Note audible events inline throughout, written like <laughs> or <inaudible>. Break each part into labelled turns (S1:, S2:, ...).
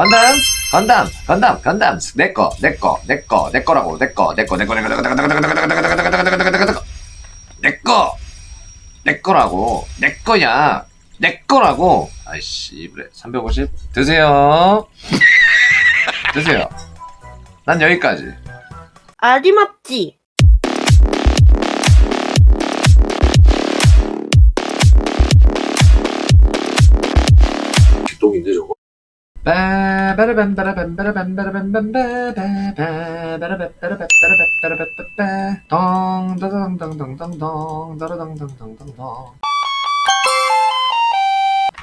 S1: 건담 건담 건담 건담 내꺼 내꺼 내꺼 내꺼라고 내꺼 내꺼 내꺼 내꺼 내꺼 내꺼 내꺼 내꺼 내꺼 내꺼 내꺼 내꺼 내꺼 내꺼 내꺼 내꺼 내꺼라고 내꺼야 내꺼라고 아이씨 그래 350 드세요 드세요 난 여기까지
S2: 아리맞지?
S1: 똥인데 저거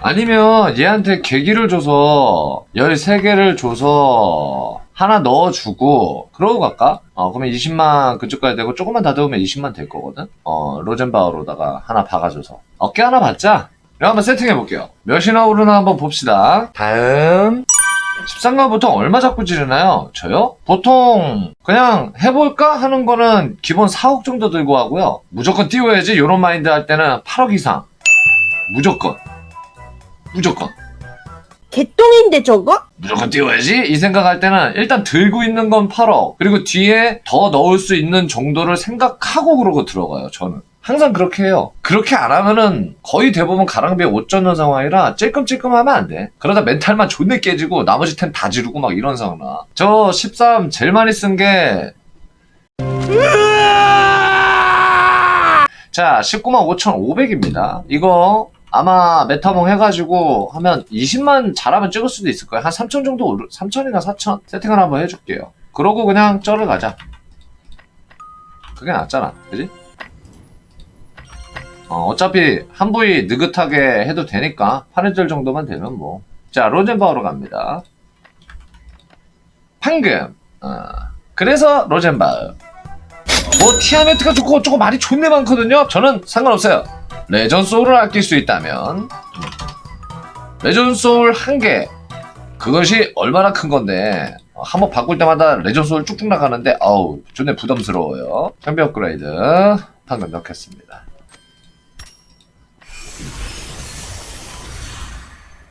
S1: 아니면 얘한테 계기를 줘서 13개를 줘서 하나 넣어주고 그러고 갈까? 어 그러면 20만 그쪽까지 되고 조금만 더 넣으면 20만 될 거거든? 어 로젠바우로다가 하나 박아줘서 어깨 하나 받자 이거 한번 세팅해 볼게요. 몇이나 오르나 한번 봅시다. 다음. 13가 보통 얼마 잡고 지르나요? 저요? 보통 그냥 해볼까 하는 거는 기본 4억 정도 들고 하고요. 무조건 띄워야지 이런 마인드 할 때는 8억 이상. 무조건. 무조건.
S2: 개똥인데 저거?
S1: 무조건 띄워야지 이 생각할 때는 일단 들고 있는 건 8억 그리고 뒤에 더 넣을 수 있는 정도를 생각하고 그러고 들어가요 저는 항상 그렇게 해요 그렇게 안 하면은 거의 대부분 가랑비에 옷 젖는 상황이라 찔끔찔끔 하면 안 돼 그러다 멘탈만 존내 깨지고 나머지 템다 지르고 막 이런 상황 나 저 13 제일 많이 쓴 게 자, 19만 5,500입니다. 이거 아마 메타몽 해가지고 하면 20만 잘하면 찍을 수도 있을 거예요. 한 3천 정도 오르, 3천이나 4천 세팅을 한번 해줄게요. 그러고 그냥 쩔을 가자. 그게 낫잖아. 그지? 어, 어차피 한 부위 느긋하게 해도 되니까 8인절 정도만 되면 뭐. 자, 로젠바우로 갑니다. 방금. 어, 그래서 로젠바우. 뭐 티아메트가 좋고 조금 말이 존내 많거든요. 저는 상관없어요. 레전 소울을 아낄 수 있다면 레전 소울 한 개 그것이 얼마나 큰 건데 어, 한번 바꿀 때마다 레전 소울 쭉쭉 나가는데 아우 존내 부담스러워요. 장비 업그레이드 방금 넣겠습니다.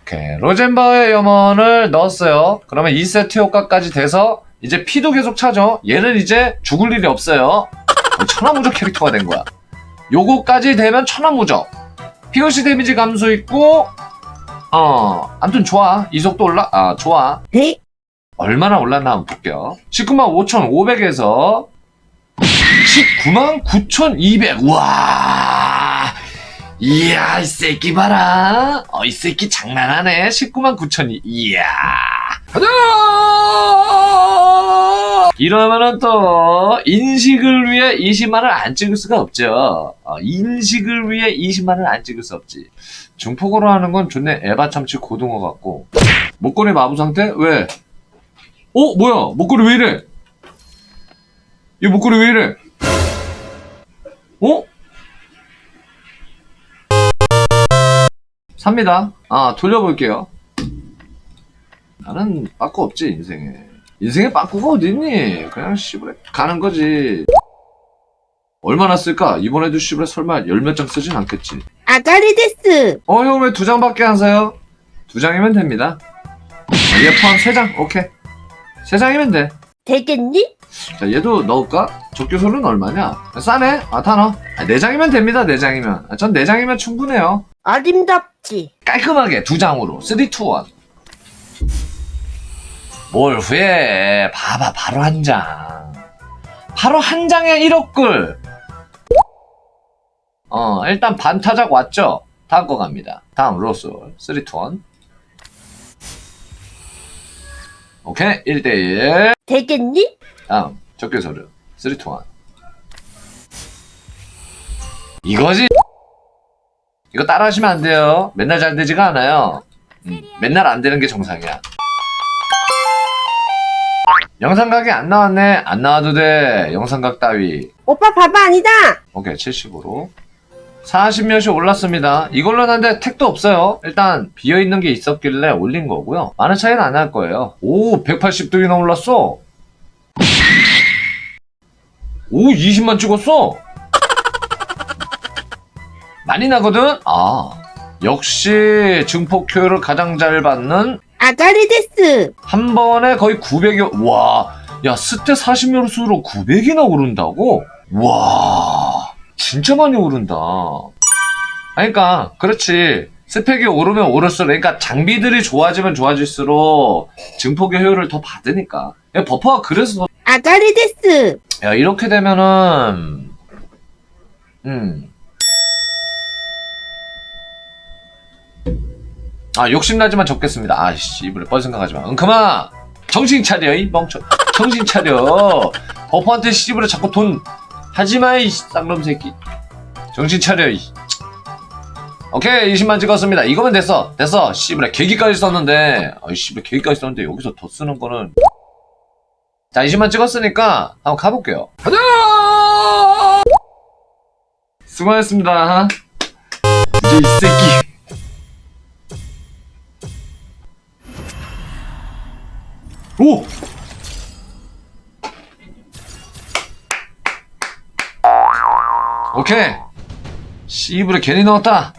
S1: 오케이 로젠바의 염원을 넣었어요. 그러면 2세트 효과까지 돼서 이제 피도 계속 차죠. 얘는 이제 죽을 일이 없어요. 천하무적 캐릭터가 된 거야. 요거까지 되면 천하무적. POC 데미지 감소 있고, 어, 아무튼 좋아. 이속도 올라, 아, 좋아.
S2: 네?
S1: 얼마나 올랐나 한번 볼게요. 19만 5,500에서 19만 9,200. 우와. 이야, 이 새끼 봐라. 어, 이 새끼 장난하네. 19만 9,000이. 이야. 가자! 이러면은 또, 인식을 위해 20만을 안 찍을 수가 없죠. 어, 인식을 위해 20만을 안 찍을 수 없지. 중폭으로 하는 건 존내 에바 참치 고등어 같고. 목걸이 마부 상태? 왜? 어, 뭐야? 목걸이 왜 이래? 이 목걸이 왜 이래? 어? 삽니다. 아, 돌려볼게요. 나는 빠꾸 없지, 인생에. 인생에 빠꾸가 어딨니? 그냥 씨부레 가는 거지. 얼마나 쓸까? 이번에도 씨부레 설마 열 몇 장 쓰진 않겠지.
S2: 아가리 데스!
S1: 어, 형 왜 두 장밖에 안 사요? 두 장이면 됩니다. 얘 포함 세 장, 오케이. 세 장이면 돼.
S2: 되겠니?
S1: 자, 얘도 넣을까? 적교소는 얼마냐? 싸네? 아, 다 넣어. 아, 네 장이면 됩니다, 네 장이면. 아, 전네 장이면 충분해요.
S2: 아름답지?
S1: 깔끔하게 두 장으로 3, 2, 1. 뭘 후회해. 봐봐, 바로 한 장. 바로 한 장에 1억 글. 어, 일단 반타작 왔죠? 다음 거 갑니다. 다음 로솔 3, 2, 1. 오케이, 1대1.
S2: 되겠니?
S1: 다음 적개서류 3, 2, 1 이거지 이거 따라 하시면 안 돼요. 맨날 잘 되지가 않아요. 음, 맨날 안 되는 게 정상이야. 영상각이 안 나왔네. 안 나와도 돼. 영상각 따위.
S2: 오빠 바바 아니다!
S1: 오케이 70으로. 40몇이 올랐습니다. 이걸로 는데 택도 없어요. 일단 비어있는 게 있었길래 올린 거고요. 많은 차이는 안 날 거예요. 오 180도이나 올랐어. 오 20만 찍었어 많이 나거든 아 역시 증폭 효율을 가장 잘 받는
S2: 아자리 데스.
S1: 한 번에 거의 900여, 와, 야, 스탯 40요수로 900이나 오른다고? 와, 진짜 많이 오른다. 아니, 그니까, 그렇지. 스펙이 오르면 오를수록, 그러니까 장비들이 좋아지면 좋아질수록 증폭의 효율을 더 받으니까. 야, 버퍼가 그래서 더-
S2: 아자리 데스.
S1: 야, 이렇게 되면은, 음. 아, 욕심나지만 적겠습니다. 아이씨, 이번에 뻔 생각하지 마. 응그마! 정신 차려, 이 멍청. 정신 차려. <laughs> 버퍼한테 씨부레 자꾸 돈 하지 마, 이 쌍놈 새끼. 정신 차려, 이. 오케이, 20만 찍었습니다. 이거면 됐어. 됐어. 씨부레 계기까지 썼는데, 아이 씨부레 계기까지 썼는데, 여기서 더 쓰는 거는. 자, 20만 찍었으니까, 한번 가볼게요. 가자! 수고하셨습니다. 이제 이 새끼. 오! 오케이. 씨부레 괜히 넣었다.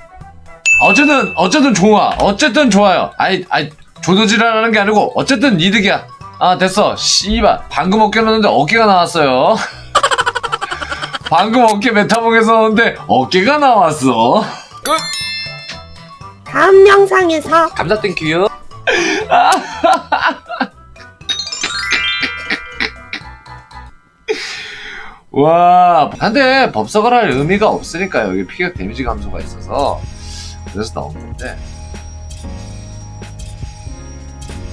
S1: 어쨌든, 어쨌든 좋아. 어쨌든 좋아요. 아이, 아이, 조도질하는 게 아니고, 어쨌든 이득이야. 아, 됐어. 씨발. 방금 어깨 넣었는데 어깨가 나왔어요. <laughs> 방금 어깨 메타봉에서 넣었는데 어깨가 나왔어. 끝!
S2: 다음 영상에서
S1: 감사 땡큐요. <laughs> 와, 근데 법석을 할 의미가 없으니까 여기 피격 데미지 감소가 있어서 그래서 넣은 건데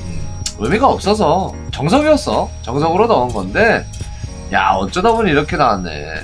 S1: 음, 의미가 없어서 정석이었어. 정석으로 넣은 건데 야 어쩌다 보니 이렇게 나왔네.